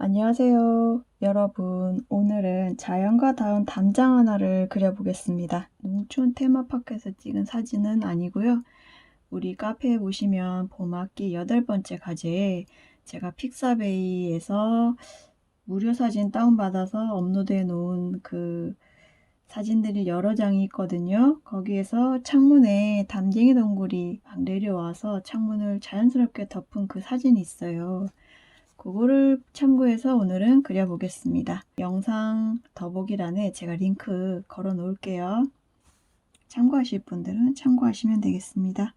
안녕하세요. 여러분, 오늘은 자연과 닿은 담장 하나를 그려보겠습니다. 농촌 테마파크에서 찍은 사진은 아니고요. 우리 카페에 보시면 봄학기 여덟 번째 과제에 제가 픽사베이에서 무료 사진 다운받아서 업로드해 놓은 그 사진들이 여러 장이 있거든요. 거기에서 창문에 담쟁이 동굴이 막 내려와서 창문을 자연스럽게 덮은 그 사진이 있어요. 그거를 참고해서 오늘은 그려보겠습니다. 영상 더보기란에 제가 링크 걸어 놓을게요. 참고하실 분들은 참고하시면 되겠습니다.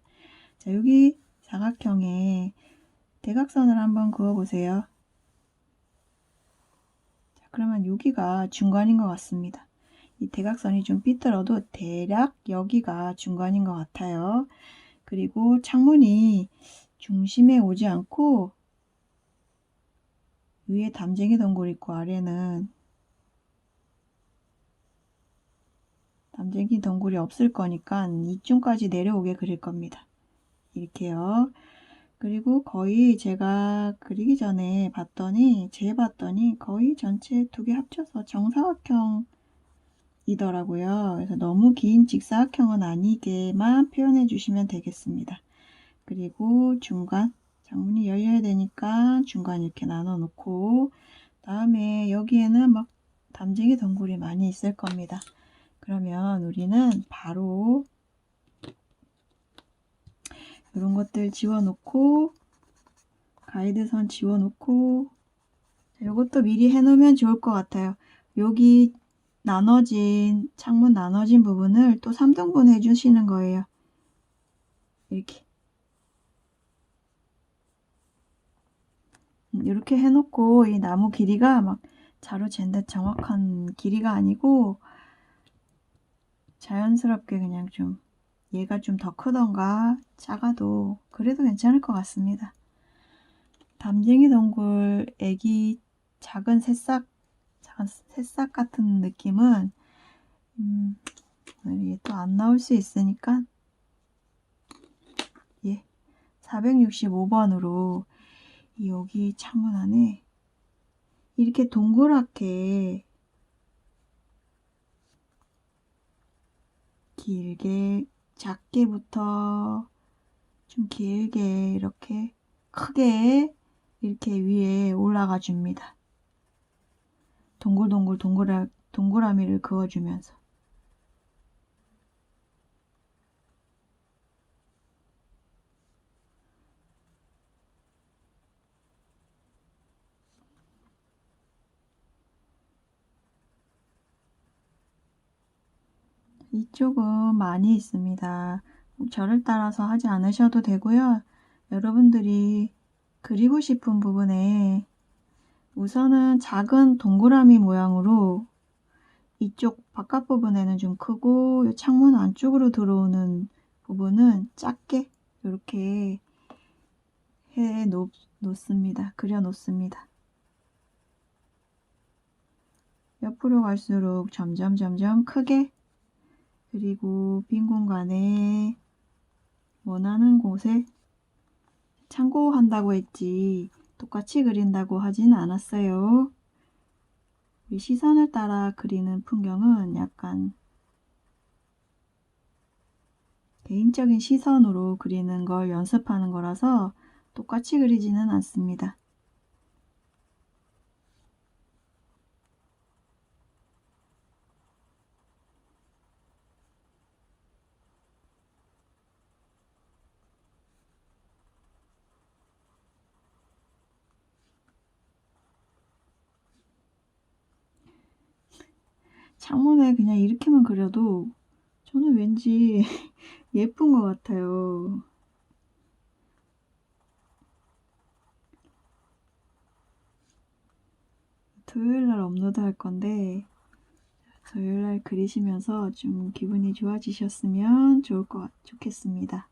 자, 여기 사각형에 대각선을 한번 그어보세요. 자, 그러면 여기가 중간인 것 같습니다. 이 대각선이 좀 삐뚤어도 대략 여기가 중간인 것 같아요. 그리고 창문이 중심에 오지 않고 위에 담쟁이 동굴 있고 아래는 담쟁이 동굴이 없을 거니까 이쯤까지 내려오게 그릴 겁니다. 이렇게요. 그리고 거의 제가 그리기 전에 봤더니 재봤더니 거의 전체 두 개 합쳐서 정사각형 이더라고요. 그래서 너무 긴 직사각형은 아니게만 표현해 주시면 되겠습니다. 그리고 중간 장문이 열려야 되니까 중간 이렇게 나눠 놓고 다음에 여기에는 막 담쟁이 덩굴이 많이 있을 겁니다. 그러면 우리는 바로 이런 것들 지워놓고 가이드선 지워놓고 이것도 미리 해놓으면 좋을 것 같아요. 여기 나눠진 창문 나눠진 부분을 또 3등분 해주시는 거예요. 이렇게 이렇게 해놓고 이 나무 길이가 막 자로 잰듯 정확한 길이가 아니고 자연스럽게 그냥 좀 얘가 좀 더 크던가 작아도 그래도 괜찮을 것 같습니다. 담쟁이 동굴 애기 작은 새싹 작은 새싹 같은 느낌은 음, 이게 또안 나올 수 있으니까 예 465번으로 여기 창문 안에 이렇게 동그랗게 길게 작게부터 좀 길게 이렇게 크게 이렇게 위에 올라가 줍니다. 동글동글 동그라, 동그라미를 그어주면서 이쪽은 많이 있습니다. 저를 따라서 하지 않으셔도 되고요. 여러분들이 그리고 싶은 부분에 우선은 작은 동그라미 모양으로 이쪽 바깥 부분에는 좀 크고 창문 안쪽으로 들어오는 부분은 작게 이렇게 해 놓, 놓습니다. 그려 놓습니다. 옆으로 갈수록 점점 점점 크게 그리고 빈 공간에 원하는 곳에 참고한다고 했지 똑같이 그린다고 하진 않았어요. 우리 시선을 따라 그리는 풍경은 약간 개인적인 시선으로 그리는 걸 연습하는 거라서 똑같이 그리지는 않습니다. 창문에 그냥 이렇게만 그려도 저는 왠지 예쁜 것 같아요. 토요일 날 업로드 할 건데 토요일 날 그리시면서 좀 기분이 좋아지셨으면 좋을 것 좋겠습니다.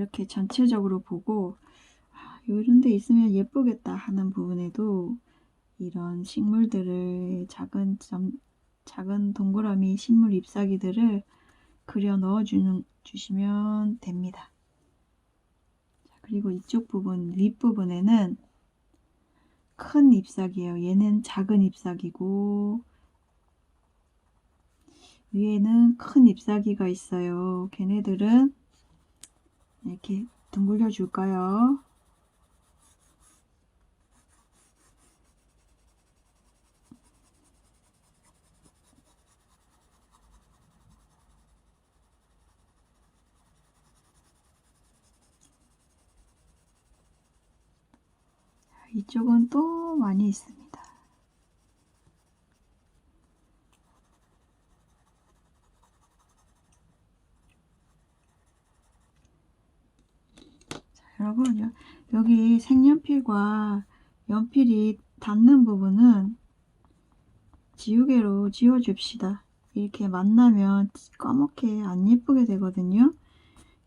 이렇게 전체적으로 보고 이런 데 있으면 예쁘겠다 하는 부분에도 이런 식물들을 작은 점, 작은 동그라미 식물 잎사귀들을 그려 넣어 주는, 주시면 됩니다. 자, 그리고 이쪽 부분, 윗부분에는 큰 잎사귀예요. 얘는 작은 잎사귀고 위에는 큰 잎사귀가 있어요. 걔네들은 이렇게 둥글려 줄까요? 이쪽은 또 많이 있습니다. 자, 여러분, 여기 색연필과 연필이 닿는 부분은 지우개로 지워줍시다. 이렇게 만나면 까맣게 안 예쁘게 되거든요.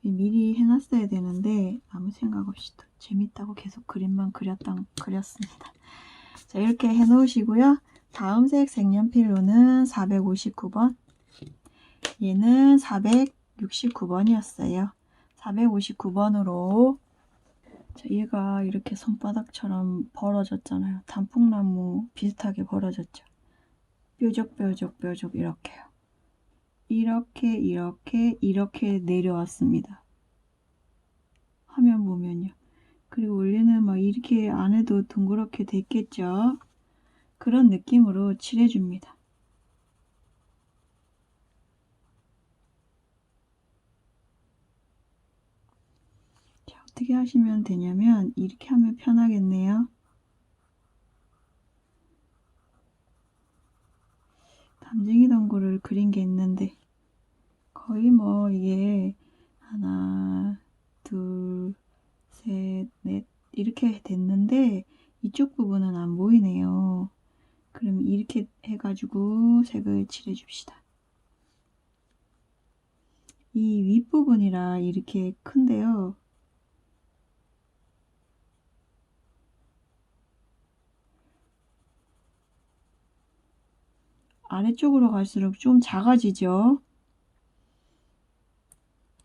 미리 해놨어야 되는데 아무 생각 없이 또 재밌다고 계속 그림만 그렸다, 그렸습니다. 자 이렇게 해놓으시고요. 다음 색 색연필로는 459번 얘는 469번이었어요. 459번으로 자, 얘가 이렇게 손바닥처럼 벌어졌잖아요. 단풍나무 비슷하게 벌어졌죠. 뾰족뾰족 뾰족 이렇게요. 이렇게 이렇게 이렇게 내려왔습니다. 화면 보면요. 그리고 원래는 막 이렇게 안 해도 둥그렇게 됐겠죠. 그런 느낌으로 칠해줍니다. 자, 어떻게 하시면 되냐면 이렇게 하면 편하겠네요. 담쟁이 덩굴을 그린 게 있는데 거의 뭐 이게 하나 둘셋넷 이렇게 됐는데 이쪽 부분은 안 보이네요. 그럼 이렇게 해가지고 색을 칠해 줍시다. 이 윗부분이라 이렇게 큰데요 아래쪽으로 갈수록 좀 작아지죠.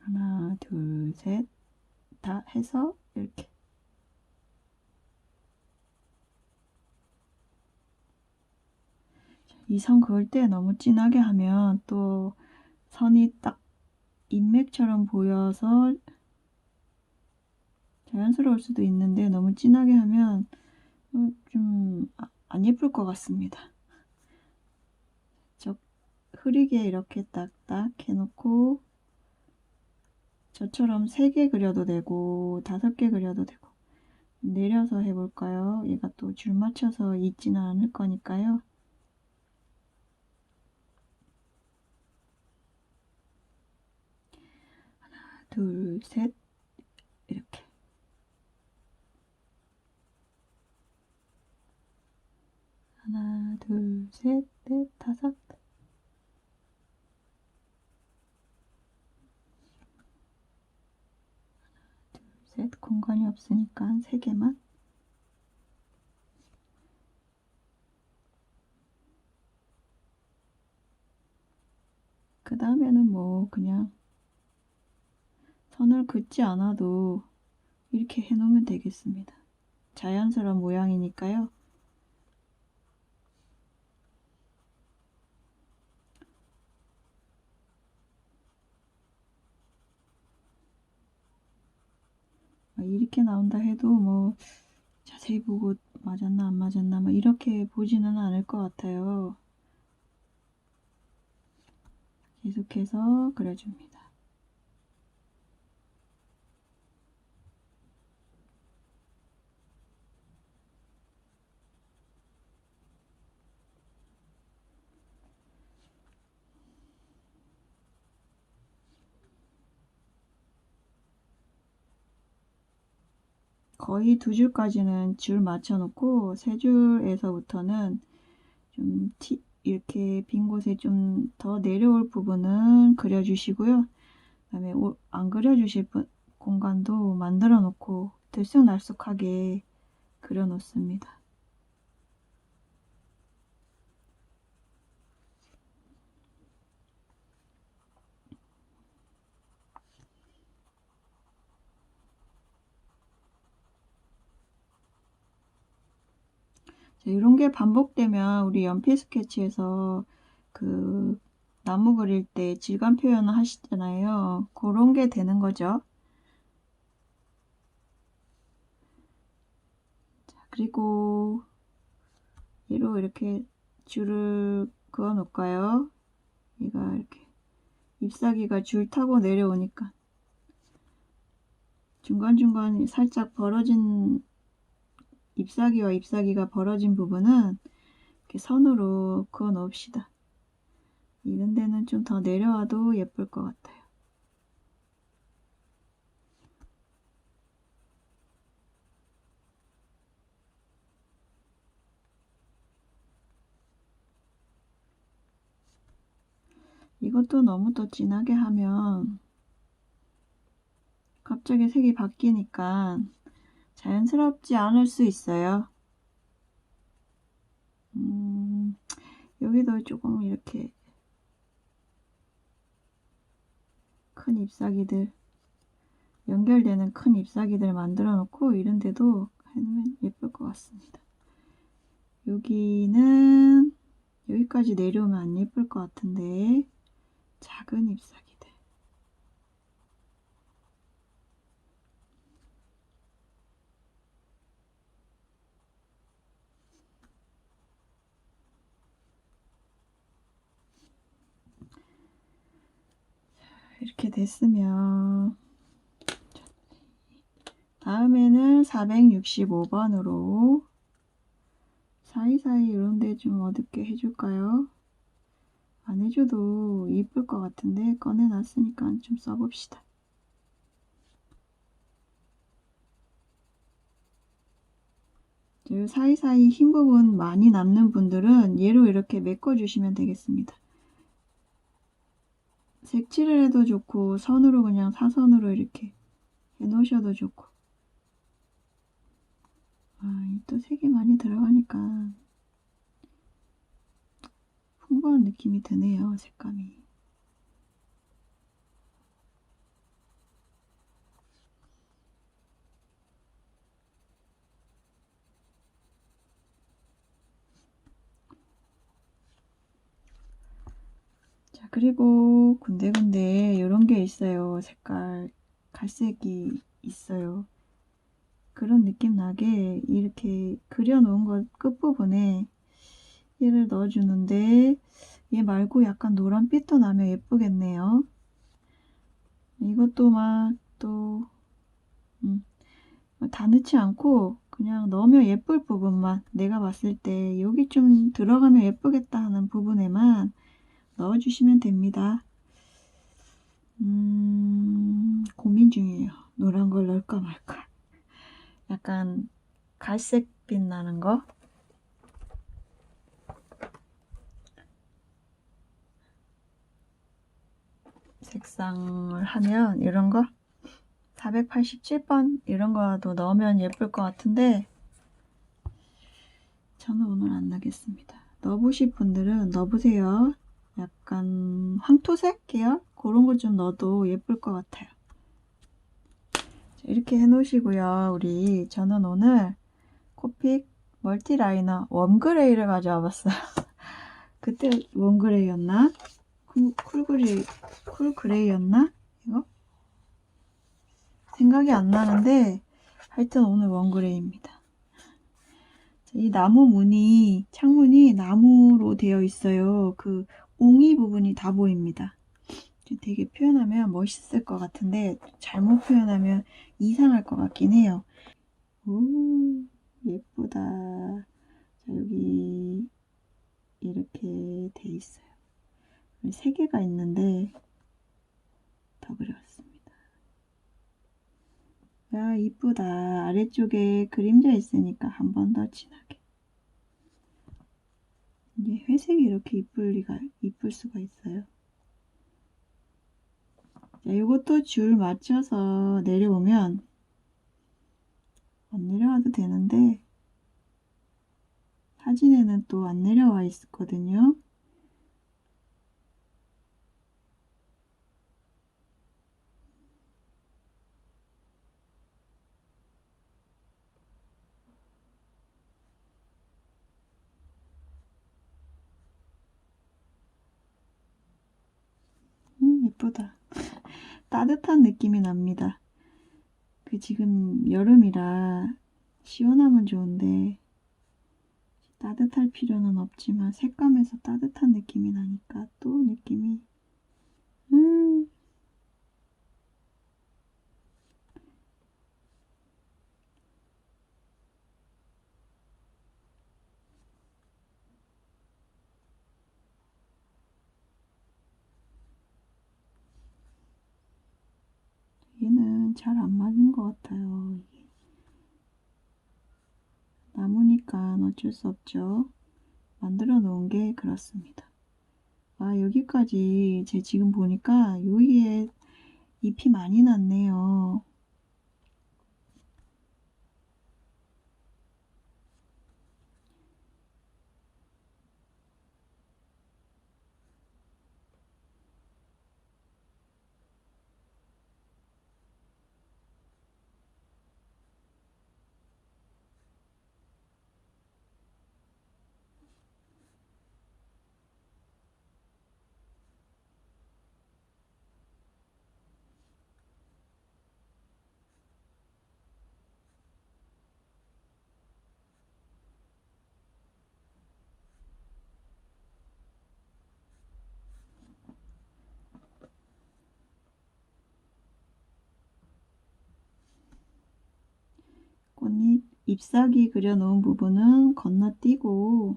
하나, 둘, 셋, 다 해서 이렇게. 이 선 그을 때 너무 진하게 하면 또 선이 딱 인맥처럼 보여서 자연스러울 수도 있는데 너무 진하게 하면 좀 안 예쁠 것 같습니다. 흐리게 이렇게 딱딱 해놓고 저처럼 3개 그려도 되고 5개 그려도 되고 내려서 해볼까요? 얘가 또 줄 맞춰서 있지는 않을 거니까요. 하나, 둘, 셋 이렇게 하나, 둘, 셋, 넷, 다섯 셋 공간이 없으니까 세 개만 그 다음에는 뭐 그냥 선을 긋지 않아도 이렇게 해놓으면 되겠습니다. 자연스러운 모양이니까요. 이렇게 나온다 해도 뭐 자세히 보고 맞았나 안 맞았나 막 이렇게 보지는 않을 것 같아요. 계속해서 그려줍니다. 거의 두 줄까지는 줄 맞춰 놓고 세 줄에서부터는 좀 티, 이렇게 빈 곳에 좀 더 내려올 부분은 그려 주시고요 그 다음에 안 그려 주실 공간도 만들어 놓고 들쑥날쑥하게 그려 놓습니다. 자, 이런 게 반복되면 우리 연필 스케치에서 그 나무 그릴 때 질감 표현을 하시잖아요. 그런 게 되는 거죠. 자, 그리고 얘로 이렇게 줄을 그어 놓을까요? 얘가 이렇게 잎사귀가 줄 타고 내려오니까 중간중간 살짝 벌어진 잎사귀와 잎사귀가 벌어진 부분은 이렇게 선으로 그어 놓읍시다. 이런 데는 좀 더 내려와도 예쁠 것 같아요. 이것도 너무 또 진하게 하면 갑자기 색이 바뀌니까 자연스럽지 않을 수 있어요. 음, 여기도 조금 이렇게 큰 잎사귀들 연결되는 큰 잎사귀들 만들어 놓고 이런 데도 해놓으면 예쁠 것 같습니다. 여기는 여기까지 내려오면 안 예쁠 것 같은데 작은 잎사귀들 이렇게 됐으면 다음에는 465번으로 사이사이 이런데 좀 어둡게 해줄까요? 안 해줘도 이쁠 것 같은데 꺼내놨으니까 좀 써봅시다. 사이사이 흰 부분 많이 남는 분들은 얘로 이렇게 메꿔주시면 되겠습니다. 색칠을 해도 좋고 선으로 그냥 사선으로 이렇게 해 놓으셔도 좋고 아, 또 색이 많이 들어가니까 풍부한 느낌이 드네요, 색감이. 자, 그리고 군데군데 이런 게 있어요. 색깔, 갈색이 있어요. 그런 느낌 나게 이렇게 그려놓은 것 끝부분에 얘를 넣어주는데 얘 말고 약간 노란빛도 나면 예쁘겠네요. 이것도 막또 음, 다 넣지 않고 그냥 넣으면 예쁠 부분만 내가 봤을 때 여기 좀 들어가면 예쁘겠다 하는 부분에만 넣어주시면 됩니다. 음, 고민 중이에요. 노란 걸 넣을까 말까. 약간 갈색 빛 나는 거. 색상을 하면 이런 거 487번 이런 거도 넣으면 예쁠 것 같은데 저는 오늘 안 나겠습니다. 넣어보실 분들은 넣어보세요. 약간 황토색 계열? 그런 거좀 넣어도 예쁠 것 같아요. 이렇게 해 놓으시고요. 우리 저는 오늘 코픽 멀티라이너 웜그레이를 가져와 봤어요. 그때 웜그레이였나? 쿨그레이, 쿨그레이였나? 이거? 생각이 안 나는데 하여튼 오늘 웜그레이입니다. 이 나무 문이, 창문이 나무로 되어 있어요. 그 옹이 부분이 다 보입니다. 되게 표현하면 멋있을 것 같은데 잘못 표현하면 이상할 것 같긴 해요. 오 예쁘다. 자, 여기 이렇게 돼 있어요. 세 개가 있는데 더 그려왔습니다. 야 이쁘다. 아래쪽에 그림자 있으니까 한 번 더 진하게. 이게 회색이 이렇게 이쁠 리가 이쁠 수가 있어요. 자, 이것도 줄 맞춰서 내려오면 안 내려와도 되는데 사진에는 또 안 내려와 있거든요. 음, 예쁘다. 따뜻한 느낌이 납니다. 그 지금 여름이라 시원하면 좋은데 따뜻할 필요는 없지만 색감에서 따뜻한 느낌이 나니까 또 느낌이 음 얘는 잘 안 맞는 것 같아요. 나무니까 어쩔 수 없죠. 만들어 놓은 게 그렇습니다. 아, 여기까지 제 지금 보니까 여기에 잎이 많이 났네요. 꽃잎 잎사귀 그려놓은 부분은 건너뛰고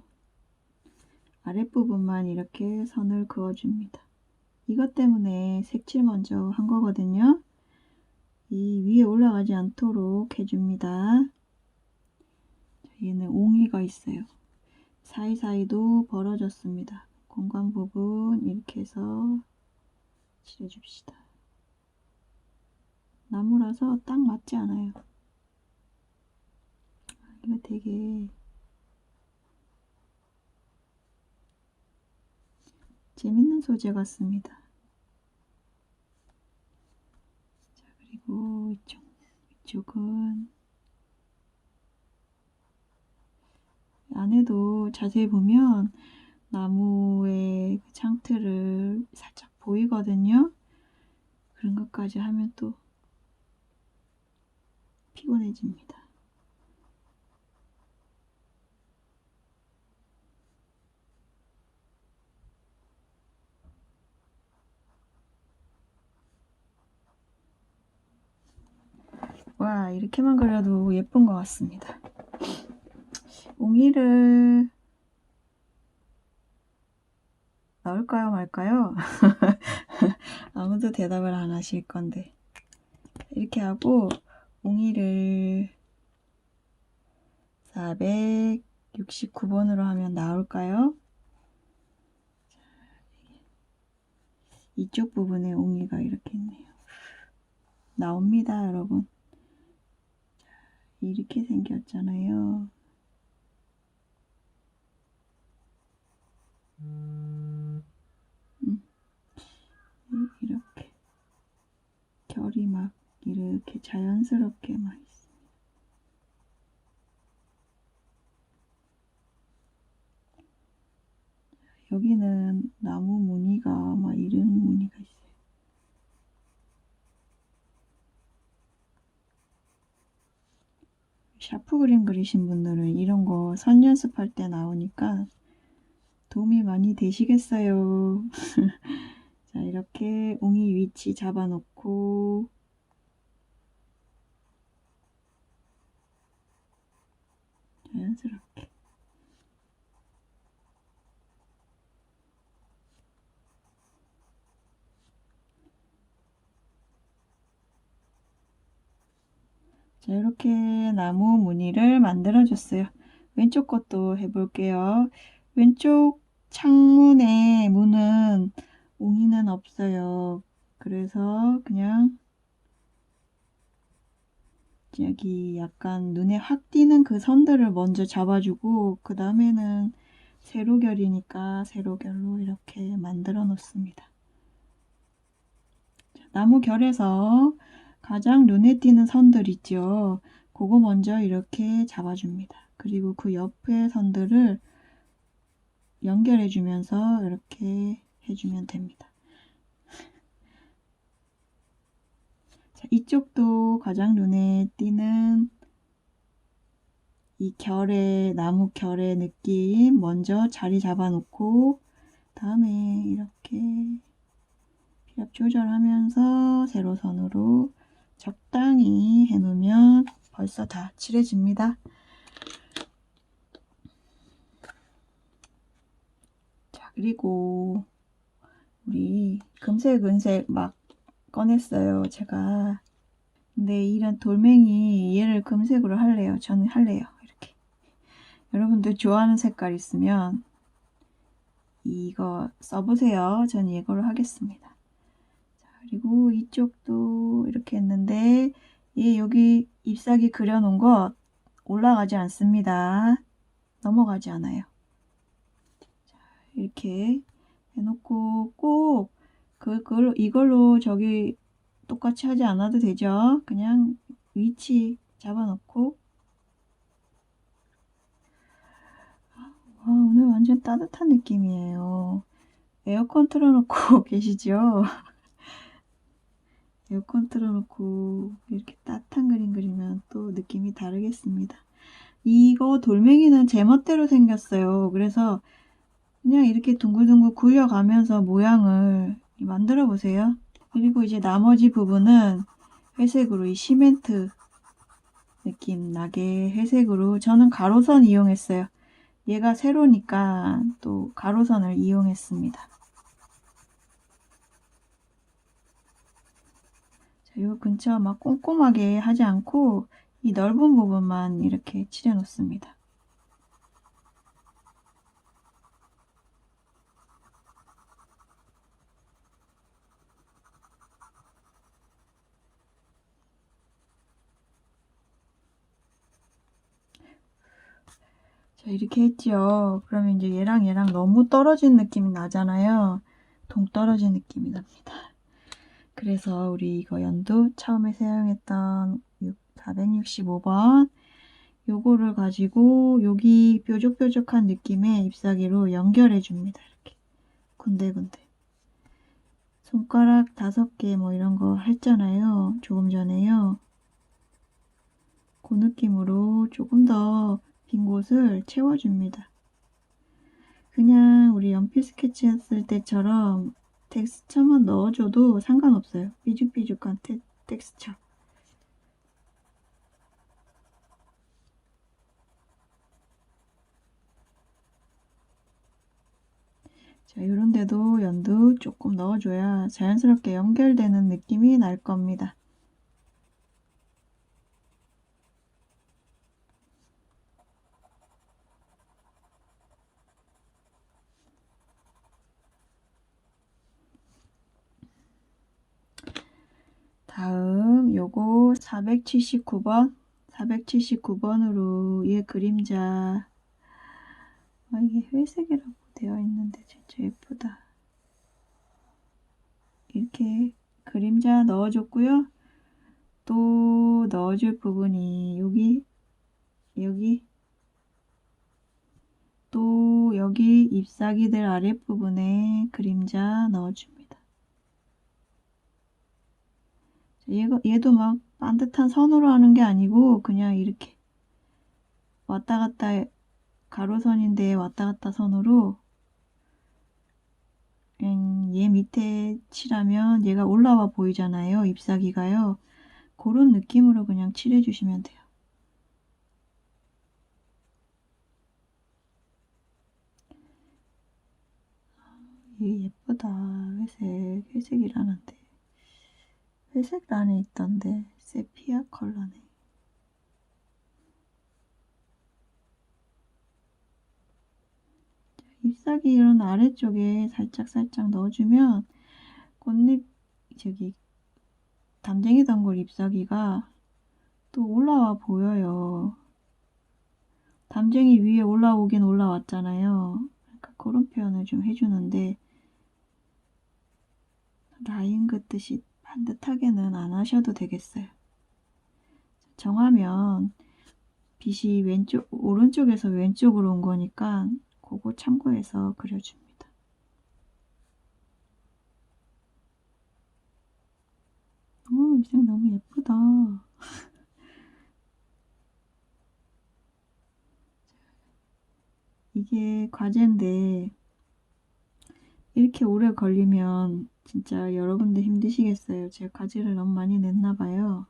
아랫부분만 이렇게 선을 그어줍니다. 이것 때문에 색칠 먼저 한 거거든요. 이 위에 올라가지 않도록 해줍니다. 얘는 옹이가 있어요. 사이사이도 벌어졌습니다. 공간 부분 이렇게 해서 칠해줍시다. 나무라서 딱 맞지 않아요. 이거 되게 재밌는 소재 같습니다. 자, 그리고 이쪽, 이쪽은 안에도 자세히 보면 나무의 그 창틀을 살짝 보이거든요. 그런 것까지 하면 또 피곤해집니다. 와, 이렇게만 그려도 예쁜 것 같습니다. 옹이를 나올까요, 말까요? 아무도 대답을 안 하실 건데. 이렇게 하고, 옹이를 469번으로 하면 나올까요? 이쪽 부분에 옹이가 이렇게 있네요. 나옵니다, 여러분. 이렇게 생겼잖아요. 음, 이렇게 결이 막 이렇게 자연스럽게 막 있습니다. 여기는 나무 무늬가 막 이런 무늬가 있어요. 샤프 그림 그리신 분들은 이런 거 선 연습할 때 나오니까 도움이 많이 되시겠어요. 자, 이렇게 옹이 위치 잡아놓고 자연스럽게 자, 이렇게 나무 무늬를 만들어 줬어요. 왼쪽 것도 해볼게요. 왼쪽 창문에 문은 옹이는 없어요. 그래서 그냥 여기 약간 눈에 확 띄는 그 선들을 먼저 잡아주고 그 다음에는 세로결이니까 세로결로 이렇게 만들어 놓습니다. 나무 결에서 가장 눈에 띄는 선들 있죠. 그거 먼저 이렇게 잡아줍니다. 그리고 그 옆에 선들을 연결해 주면서 이렇게 해주면 됩니다. 자, 이쪽도 가장 눈에 띄는 이 결의 나무 결의 느낌 먼저 자리 잡아 놓고 다음에 이렇게 피랍 조절하면서 세로선으로 적당히 해 놓으면 벌써 다 칠해집니다. 자 그리고 우리 금색 은색 막 꺼냈어요 제가 근데 이런 돌멩이 얘를 금색으로 할래요 저는 할래요 여러분들 좋아하는 색깔 있으면 이거 써보세요. 전 이거로 하겠습니다. 자, 그리고 이쪽도 이렇게 했는데 얘 여기 잎사귀 그려놓은 것 올라가지 않습니다. 넘어가지 않아요. 자, 이렇게 해놓고 꼭 그걸 이걸로 저기 똑같이 하지 않아도 되죠. 그냥 위치 잡아놓고 아, 오늘 완전 따뜻한 느낌이에요. 에어컨 틀어놓고 계시죠? 에어컨 틀어놓고 이렇게 따뜻한 그림 그리면 또 느낌이 다르겠습니다. 이거 돌멩이는 제멋대로 생겼어요. 그래서 그냥 이렇게 둥글둥글 굴려가면서 모양을 만들어 보세요. 그리고 이제 나머지 부분은 회색으로 이 시멘트 느낌 나게 회색으로 저는 가로선 이용했어요. 얘가 세로니까 또 가로선을 이용했습니다. 자, 요 근처 막 꼼꼼하게 하지 않고 이 넓은 부분만 이렇게 칠해 놓습니다. 자, 이렇게 했죠. 그러면 이제 얘랑 얘랑 너무 떨어진 느낌이 나잖아요. 동떨어진 느낌이 납니다. 그래서 우리 이거 연두 처음에 사용했던 465번 요거를 가지고 여기 뾰족뾰족한 느낌의 잎사귀로 연결해 줍니다. 이렇게 군데군데 손가락 다섯 개 뭐 이런 거 했잖아요. 조금 전에요. 그 느낌으로 조금 더 빈 곳을 채워줍니다. 그냥 우리 연필 스케치 했을 때처럼 텍스처만 넣어줘도 상관없어요. 삐죽삐죽한 테, 텍스처. 자, 이런 데도 연두 조금 넣어줘야 자연스럽게 연결되는 느낌이 날 겁니다. 다음 요거 479번 479번으로 얘 그림자. 아 이게 회색이라고 되어 있는데 진짜 예쁘다. 이렇게 그림자 넣어줬고요. 또 넣어줄 부분이 여기 여기. 또 여기 잎사귀들 아랫부분에 그림자 넣어줍니다 얘가, 얘도 막 반듯한 선으로 하는 게 아니고 그냥 이렇게 왔다 갔다 가로선인데 왔다 갔다 선으로 얘 밑에 칠하면 얘가 올라와 보이잖아요. 잎사귀가요. 그런 느낌으로 그냥 칠해 주시면 돼요. 얘 예쁘다. 회색, 회색이라는데. 회색 란에 있던데 세피아 컬러네. 잎사귀 이런 아래쪽에 살짝 살짝 넣어주면 꽃잎 저기 담쟁이 덩굴 잎사귀가 또 올라와 보여요. 담쟁이 위에 올라오긴 올라왔잖아요. 그러니까 그런 표현을 좀 해주는데 라인 긋듯이 반듯하게는 안 하셔도 되겠어요. 정하면 빛이 왼쪽, 오른쪽에서 왼쪽으로 온 거니까 그거 참고해서 그려줍니다. 오, 이색 너무 예쁘다. 이게 과제인데 이렇게 오래 걸리면 진짜 여러분들 힘드시겠어요. 제가 과제를 너무 많이 냈나 봐요.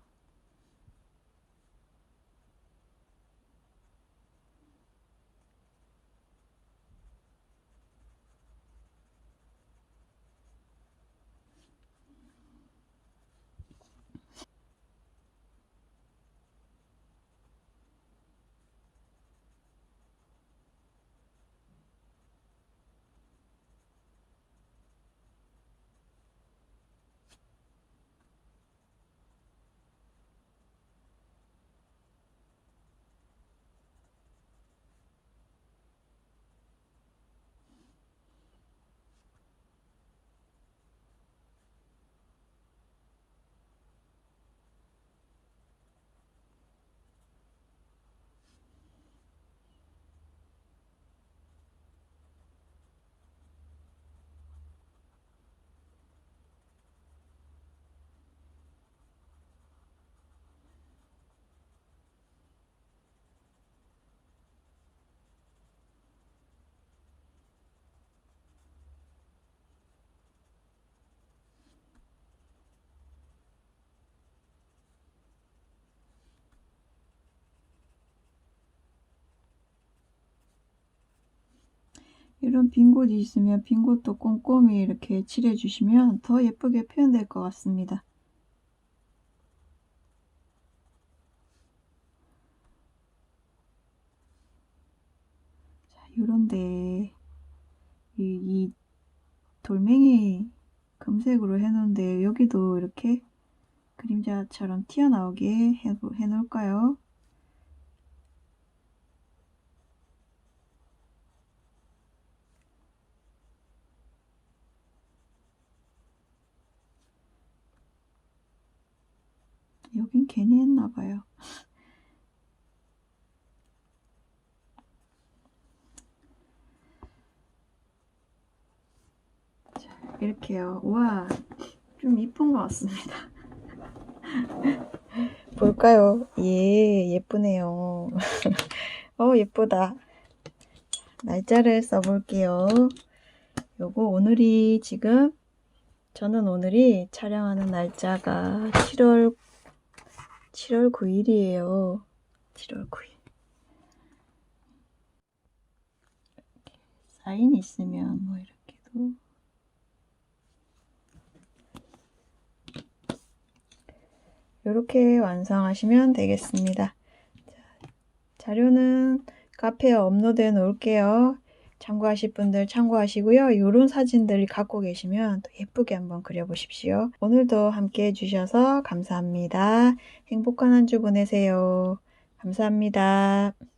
이런 빈 곳이 있으면 빈 곳도 꼼꼼히 이렇게 칠해 주시면 더 예쁘게 표현될 것 같습니다. 자, 요런데 이, 이 돌멩이 금색으로 해놓은데 여기도 이렇게 그림자처럼 튀어나오게 해, 해놓을까요? 여긴 괜히 했나봐요. 이렇게요. 우와, 좀 이쁜 것 같습니다. 볼까요? 예, 예쁘네요. 어, 예쁘다. 날짜를 써볼게요. 요거 오늘이 지금 저는 오늘이 촬영하는 날짜가 7월 7월 9일이에요. 7월 9일. 사인 있으면 뭐 이렇게도 이렇게 완성하시면 되겠습니다. 자료는 카페에 업로드해 놓을게요. 참고하실 분들 참고하시고요. 이런 사진들 갖고 계시면 또 예쁘게 한번 그려보십시오. 오늘도 함께 해주셔서 감사합니다. 행복한 한 주 보내세요. 감사합니다.